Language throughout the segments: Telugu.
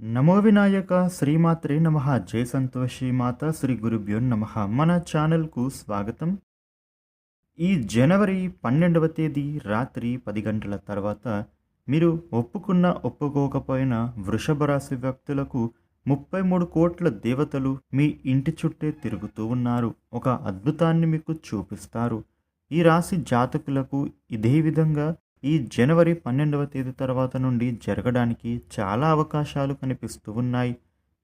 నమో వినాయక శ్రీమాత్రే నమ జయ సంతోషి మాత శ్రీ గురుభ్యో నమ. మన ఛానల్కు స్వాగతం. ఈ జనవరి పన్నెండవ తేదీ రాత్రి పది గంటల తర్వాత మీరు ఒప్పుకున్న ఒప్పుకోకపోయిన వృషభ రాశి వ్యక్తులకు ముప్పై మూడు కోట్ల దేవతలు మీ ఇంటి చుట్టే తిరుగుతూ ఉన్నారు. ఒక అద్భుతాన్ని మీకు చూపిస్తారు. ఈ రాశి జాతకులకు ఇదే విధంగా ఈ జనవరి పన్నెండవ తేదీ తర్వాత నుండి జరగడానికి చాలా అవకాశాలు కనిపిస్తూ ఉన్నాయి.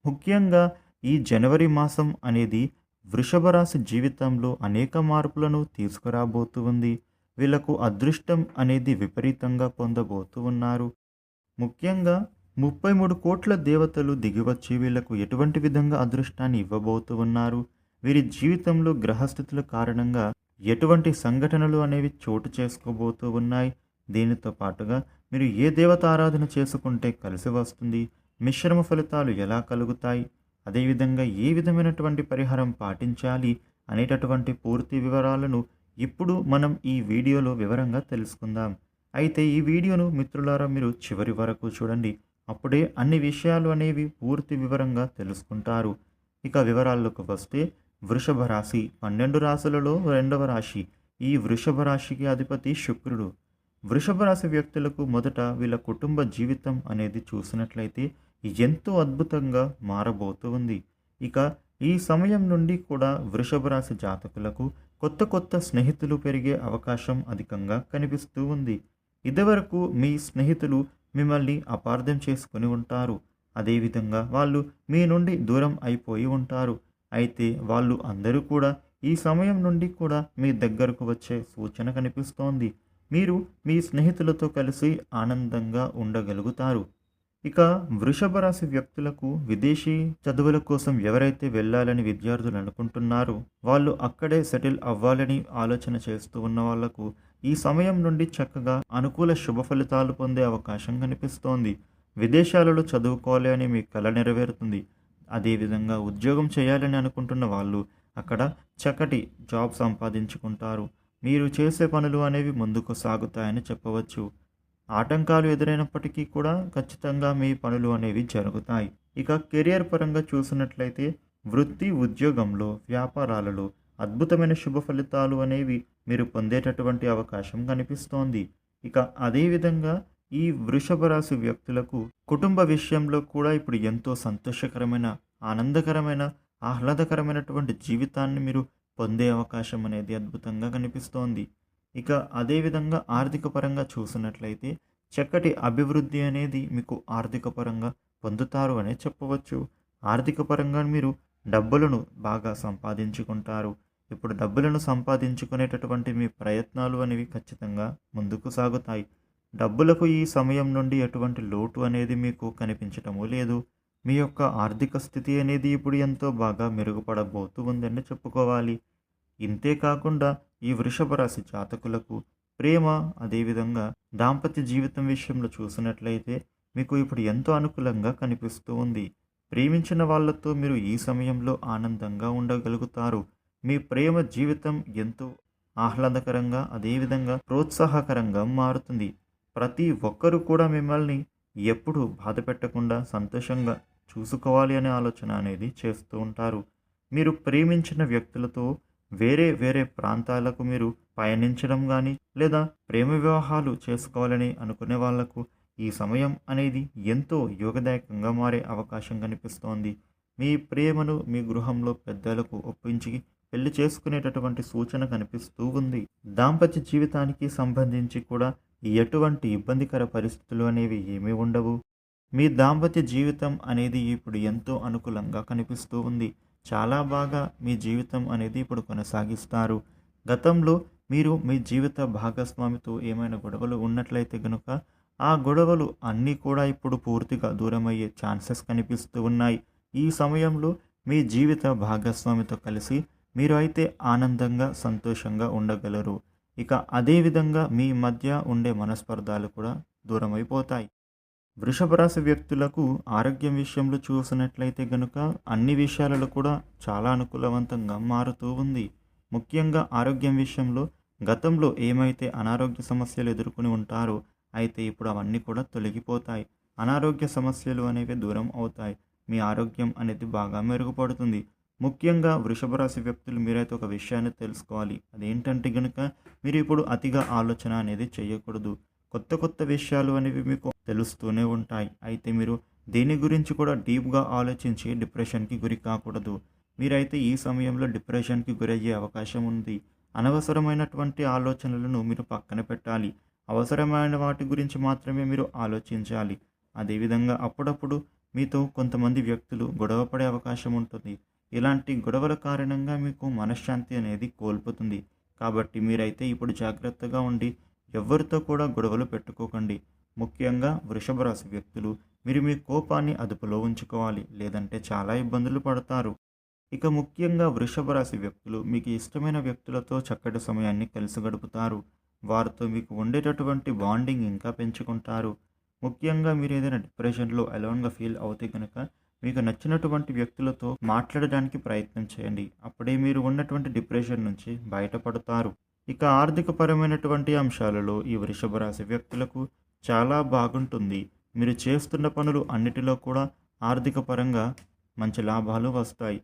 ముఖ్యంగా ఈ జనవరి మాసం అనేది వృషభ రాశి జీవితంలో అనేక మార్పులను తీసుకురాబోతూ ఉంది. వీళ్ళకు అదృష్టం అనేది విపరీతంగా పొందబోతూ ఉన్నారు. ముఖ్యంగా ముప్పై మూడు కోట్ల దేవతలు దిగివచ్చి వీళ్ళకు ఎటువంటి విధంగా అదృష్టాన్ని ఇవ్వబోతూ ఉన్నారు? వీరి జీవితంలో గ్రహస్థితుల కారణంగా ఎటువంటి సంఘటనలు అనేవి చోటు చేసుకోబోతూ ఉన్నాయి? దీనితో పాటుగా మీరు ఏ దేవత ఆరాధన చేసుకుంటే కలిసి వస్తుంది? మిశ్రమ ఫలితాలు ఎలా కలుగుతాయి? అదేవిధంగా ఏ విధమైనటువంటి పరిహారం పాటించాలి అనేటటువంటి పూర్తి వివరాలను ఇప్పుడు మనం ఈ వీడియోలో వివరంగా తెలుసుకుందాం. అయితే ఈ వీడియోను మిత్రులారా మీరు చివరి వరకు చూడండి. అప్పుడే అన్ని విషయాలు అనేవి పూర్తి వివరంగా తెలుసుకుంటారు. ఇక వివరాల్లోకి వస్తే వృషభ రాశి పన్నెండు రాశులలో రెండవ రాశి. ఈ వృషభ రాశికి అధిపతి శుక్రుడు. వృషభ రాశి వ్యక్తులకు మొదట వీళ్ళ కుటుంబ జీవితం అనేది చూసినట్లయితే ఎంతో అద్భుతంగా మారబోతుంది ఇక ఈ సమయం నుండి కూడా వృషభ రాశి జాతకులకు కొత్త కొత్త స్నేహితులు పెరిగే అవకాశం అధికంగా కనిపిస్తూ ఉంది. ఇదివరకు మీ స్నేహితులు మిమ్మల్ని అపార్థం చేసుకుని ఉంటారు. అదేవిధంగా వాళ్ళు మీ నుండి దూరం అయిపోయి ఉంటారు. అయితే వాళ్ళు అందరూ కూడా ఈ సమయం నుండి కూడా మీ దగ్గరకు వచ్చే సూచన కనిపిస్తోంది. మీరు మీ స్నేహితులతో కలిసి ఆనందంగా ఉండగలుగుతారు. ఇక వృషభ రాశి వ్యక్తులకు విదేశీ చదువుల కోసం ఎవరైతే వెళ్ళాలని విద్యార్థులు అనుకుంటున్నారో వాళ్ళు అక్కడే సెటిల్ అవ్వాలని ఆలోచన చేస్తూ ఉన్న వాళ్ళకు ఈ సమయం నుండి చక్కగా అనుకూల శుభ ఫలితాలు పొందే అవకాశం కనిపిస్తోంది. విదేశాలలో చదువుకోవాలి అని మీ కళ నెరవేరుతుంది. అదేవిధంగా ఉద్యోగం చేయాలని అనుకుంటున్న వాళ్ళు అక్కడ చక్కటి జాబ్ సంపాదించుకుంటారు. మీరు చేసే పనులు అనేవి ముందుకు సాగుతాయని చెప్పవచ్చు. ఆటంకాలు ఎదురైనప్పటికీ కూడా ఖచ్చితంగా మీ పనులు అనేవి జరుగుతాయి. ఇక కెరియర్ పరంగా చూసినట్లయితే వృత్తి ఉద్యోగంలో వ్యాపారాలలో అద్భుతమైన శుభ ఫలితాలు అనేవి మీరు పొందేటటువంటి అవకాశం కనిపిస్తోంది. ఇక అదేవిధంగా ఈ వృషభ రాశి వ్యక్తులకు కుటుంబ విషయంలో కూడా ఇప్పుడు ఎంతో సంతోషకరమైన ఆనందకరమైన ఆహ్లాదకరమైనటువంటి జీవితాన్ని మీరు పొందే అవకాశం అనేది అద్భుతంగా కనిపిస్తోంది. ఇక అదేవిధంగా ఆర్థిక పరంగా చూసినట్లయితే చక్కటి అభివృద్ధి అనేది మీకు ఆర్థిక పరంగా పొందుతారు అనే చెప్పవచ్చు. ఆర్థిక పరంగా మీరు డబ్బులను బాగా సంపాదించుకుంటారు. ఇప్పుడు డబ్బులను సంపాదించుకునేటటువంటి మీ ప్రయత్నాలు అనేవి ఖచ్చితంగా ముందుకు సాగుతాయి. డబ్బులకు ఈ సమయం నుండి ఎటువంటి లోటు అనేది మీకు కనిపించటము లేదు. మీ యొక్క ఆర్థిక స్థితి అనేది ఇప్పుడు ఎంతో బాగా మెరుగుపడబోతూ ఉందని చెప్పుకోవాలి. ఇంతే కాకుండా ఈ వృషభ రాశి జాతకులకు ప్రేమ అదేవిధంగా దాంపత్య జీవితం విషయంలో చూసినట్లయితే మీకు ఇప్పుడు ఎంతో అనుకూలంగా కనిపిస్తూ ఉంది. ప్రేమించిన వాళ్ళతో మీరు ఈ సమయంలో ఆనందంగా ఉండగలుగుతారు. మీ ప్రేమ జీవితం ఎంతో ఆహ్లాదకరంగా అదేవిధంగా ప్రోత్సాహకరంగా మారుతుంది. ప్రతి ఒక్కరూ కూడా మిమ్మల్ని ఎప్పుడూ బాధ పెట్టకుండా సంతోషంగా చూసుకోవాలి అనే ఆలోచన అనేది చేస్తూ ఉంటారు. మీరు ప్రేమించిన వ్యక్తులతో వేరే వేరే ప్రాంతాలకు మీరు పయనించడం కానీ లేదా ప్రేమ వివాహాలు చేసుకోవాలని అనుకునే వాళ్ళకు ఈ సమయం అనేది ఎంతో యోగదాయకంగా మారే అవకాశం కనిపిస్తోంది. మీ ప్రేమను మీ గృహంలో పెద్దలకు ఒప్పించి పెళ్ళి చేసుకునేటటువంటి సూచన కనిపిస్తూ ఉంది. దాంపత్య జీవితానికి సంబంధించి కూడా ఎటువంటి ఇబ్బందికర పరిస్థితులు అనేవి ఏమీ ఉండవు. మీ దాంపత్య జీవితం అనేది ఇప్పుడు ఎంతో అనుకూలంగా కనిపిస్తూ ఉంది. చాలా బాగా మీ జీవితం అనేది ఇప్పుడు కొనసాగిస్తారు. గతంలో మీరు మీ జీవిత భాగస్వామితో ఏమైనా గొడవలు ఉన్నట్లయితే కనుక ఆ గొడవలు అన్నీ కూడా ఇప్పుడు పూర్తిగా దూరమయ్యే ఛాన్సెస్ కనిపిస్తూ ఉన్నాయి. ఈ సమయంలో మీ జీవిత భాగస్వామితో కలిసి మీరు అయితే ఆనందంగా సంతోషంగా ఉండగలరు. ఇక అదేవిధంగా మీ మధ్య ఉండే మనస్పర్ధాలు కూడా దూరమైపోతాయి. వృషభ రాశి వ్యక్తులకు ఆరోగ్యం విషయంలో చూసినట్లయితే గనుక అన్ని విషయాలలో కూడా చాలా అనుకూలవంతంగా మారుతూ ఉంది. ముఖ్యంగా ఆరోగ్యం విషయంలో గతంలో ఏమైతే అనారోగ్య సమస్యలు ఎదుర్కొని ఉంటారో అయితే ఇప్పుడు అవన్నీ కూడా తొలగిపోతాయి. అనారోగ్య సమస్యలు అనేవి దూరం అవుతాయి. మీ ఆరోగ్యం అనేది బాగా మెరుగుపడుతుంది. ముఖ్యంగా వృషభ రాశి వ్యక్తులు మీరైతే ఒక విషయాన్ని తెలుసుకోవాలి. అదేంటంటే కనుక మీరు ఇప్పుడు అతిగా ఆలోచన అనేది చేయకూడదు. కొత్త కొత్త విషయాలు అనేవి మీకు తెలుస్తూనే ఉంటాయి. అయితే మీరు దేని గురించి కూడా డీప్గా ఆలోచించి డిప్రెషన్కి గురి కాకూడదు. మీరైతే ఈ సమయంలో డిప్రెషన్కి గురయ్యే అవకాశం ఉంది. అనవసరమైనటువంటి ఆలోచనలను మీరు పక్కన పెట్టాలి. అవసరమైన వాటి గురించి మాత్రమే మీరు ఆలోచించాలి. అదేవిధంగా అప్పుడప్పుడు మీతో కొంతమంది వ్యక్తులు గొడవ పడే అవకాశం ఉంటుంది. ఇలాంటి గొడవల కారణంగా మీకు మనశ్శాంతి అనేది కోల్పోతుంది. కాబట్టి మీరైతే ఇప్పుడు జాగ్రత్తగా ఉండి ఎవరితో కూడా గొడవలు పెట్టుకోకండి. ముఖ్యంగా వృషభ రాశి వ్యక్తులు మీరు మీ కోపాన్ని అదుపులో ఉంచుకోవాలి లేదంటే చాలా ఇబ్బందులు పడతారు. ఇక ముఖ్యంగా వృషభ రాశి వ్యక్తులు మీకు ఇష్టమైన వ్యక్తులతో చక్కటి సమయాన్ని కలిసి గడుపుతారు. వారితో మీకు ఉండేటటువంటి బాండింగ్ ఇంకా పెంచుకుంటారు. ముఖ్యంగా మీరు ఏదైనా డిప్రెషన్లో అలోన్గా ఫీల్ అవుతే కనుక మీకు నచ్చినటువంటి వ్యక్తులతో మాట్లాడడానికి ప్రయత్నం చేయండి. అప్పుడే మీరు ఉన్నటువంటి డిప్రెషన్ నుంచి బయటపడతారు. ఇక ఆర్థికపరమైనటువంటి అంశాలలో ఈ వృషభ రాశి వ్యక్తులకు చాలా బాగుంటుంది. మీరు చేస్తున్న పనులు అన్నిటిలో కూడా ఆర్థిక పరంగా మంచి లాభాలు వస్తాయి.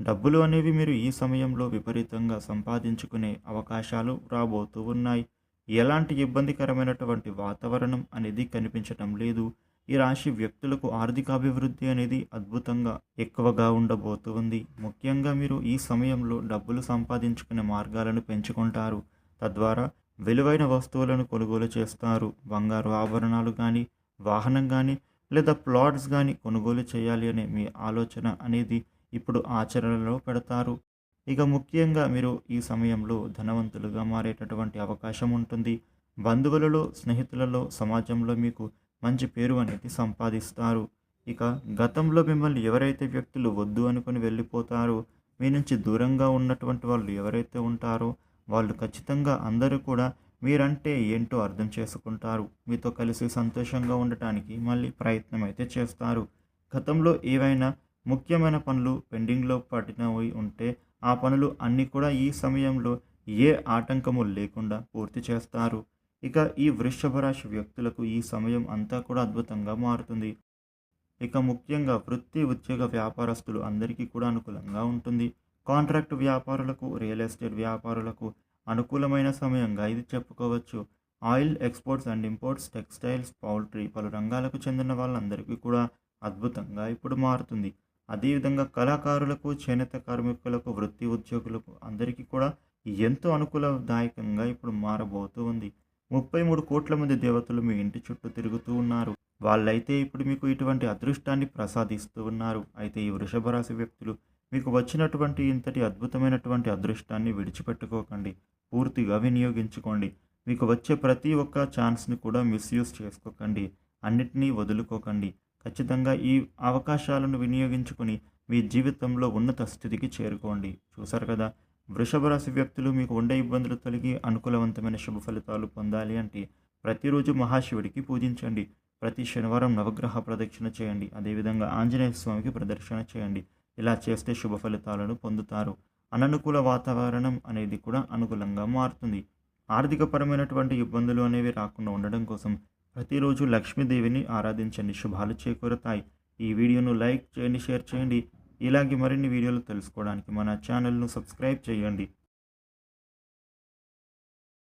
డబ్బులు అనేవి మీరు ఈ సమయంలో విపరీతంగా సంపాదించుకునే అవకాశాలు రాబోతూ ఉన్నాయి. ఎలాంటి ఇబ్బందికరమైనటువంటి వాతావరణం అనేది కనిపించటం లేదు. ఈ రాశి వ్యక్తులకు ఆర్థిక అభివృద్ధి అనేది అద్భుతంగా ఎక్కువగా ఉండబోతూ ఉంది. ముఖ్యంగా మీరు ఈ సమయంలో డబ్బులు సంపాదించుకునే మార్గాలను పెంచుకుంటారు. తద్వారా విలువైన వస్తువులను కొనుగోలు చేస్తారు. బంగారు ఆభరణాలు కానీ వాహనం కానీ లేదా ప్లాట్స్ కానీ కొనుగోలు చేయాలి అనే మీ ఆలోచన అనేది ఇప్పుడు ఆచరణలో పెడతారు. ఇక ముఖ్యంగా మీరు ఈ సమయంలో ధనవంతులుగా మారేటటువంటి అవకాశం ఉంటుంది. బంధువులలో స్నేహితులలో సమాజంలో మీకు మంచి పేరు అనేది సంపాదిస్తారు. ఇక గతంలో మిమ్మల్ని ఎవరైతే వ్యక్తులు వద్దు అనుకుని వెళ్ళిపోతారో మీ నుంచి దూరంగా ఉన్నటువంటి వాళ్ళు ఎవరైతే ఉంటారో వాళ్ళు ఖచ్చితంగా అందరూ కూడా మీరంటే ఏంటో అర్థం చేసుకుంటారు. మీతో కలిసి సంతోషంగా ఉండటానికి మళ్ళీ ప్రయత్నం అయితే చేస్తారు. గతంలో ఏవైనా ముఖ్యమైన పనులు పెండింగ్లో పడినవి ఉంటే ఆ పనులు అన్నీ కూడా ఈ సమయంలో ఏ ఆటంకము లేకుండా పూర్తి చేస్తారు. ఇక ఈ వృషభ రాశి వ్యక్తులకు ఈ సమయం అంతా కూడా అద్భుతంగా మారుతుంది. ఇక ముఖ్యంగా వృత్తి ఉద్యోగ వ్యాపారస్తులు అందరికీ కూడా అనుకూలంగా ఉంటుంది. కాంట్రాక్ట్ వ్యాపారులకు రియల్ ఎస్టేట్ వ్యాపారులకు అనుకూలమైన సమయంగా ఇది చెప్పుకోవచ్చు. Oil exports and imports textiles poultry పలు రంగాలకు చెందిన వాళ్ళందరికీ కూడా అద్భుతంగా ఇప్పుడు మారుతుంది. అదేవిధంగా కళాకారులకు చేనేత కార్మికులకు వృత్తి ఉద్యోగులకు అందరికీ కూడా ఎంతో అనుకూలదాయకంగా ఇప్పుడు మారబోతూ ఉంది. ముప్పై మూడు కోట్ల మంది దేవతలు మీ ఇంటి చుట్టూ తిరుగుతూ ఉన్నారు. వాళ్ళైతే ఇప్పుడు మీకు ఇటువంటి అదృష్టాన్ని ప్రసాదిస్తూ ఉన్నారు. అయితే ఈ వృషభ రాశి వ్యక్తులు మీకు వచ్చినటువంటి ఇంతటి అద్భుతమైనటువంటి అదృష్టాన్ని విడిచిపెట్టుకోకండి. పూర్తిగా వినియోగించుకోండి. మీకు వచ్చే ప్రతి ఒక్క ఛాన్స్ని కూడా మిస్యూజ్ చేసుకోకండి. అన్నిటినీ వదులుకోకండి. ఖచ్చితంగా ఈ అవకాశాలను వినియోగించుకుని మీ జీవితంలో ఉన్నత స్థితికి చేరుకోండి. చూసారు కదా? వృషభ రాశి వ్యక్తులు మీకు ఉండే ఇబ్బందులు తొలగి అనుకూలవంతమైన శుభ ఫలితాలు పొందాలి అంటే ప్రతిరోజు మహాశివుడికి పూజించండి. ప్రతి శనివారం నవగ్రహ ప్రదక్షిణ చేయండి. అదేవిధంగా ఆంజనేయ స్వామికి ప్రదర్శన చేయండి. ఇలా చేస్తే శుభ ఫలితాలను పొందుతారు. అననుకూల వాతావరణం అనేది కూడా అనుకూలంగా మారుతుంది. ఆర్థికపరమైనటువంటి ఇబ్బందులు అనేవి రాకుండా ఉండడం కోసం ప్రతిరోజు లక్ష్మీదేవిని ఆరాధించండి. శుభాలు చేకూరుతాయి. ఈ వీడియోను లైక్ చేయండి షేర్ చేయండి. ఇలాగే మరిన్ని వీడియోలు తెలుసుకోవడానికి మన ఛానల్ను సబ్స్క్రైబ్ చేయండి.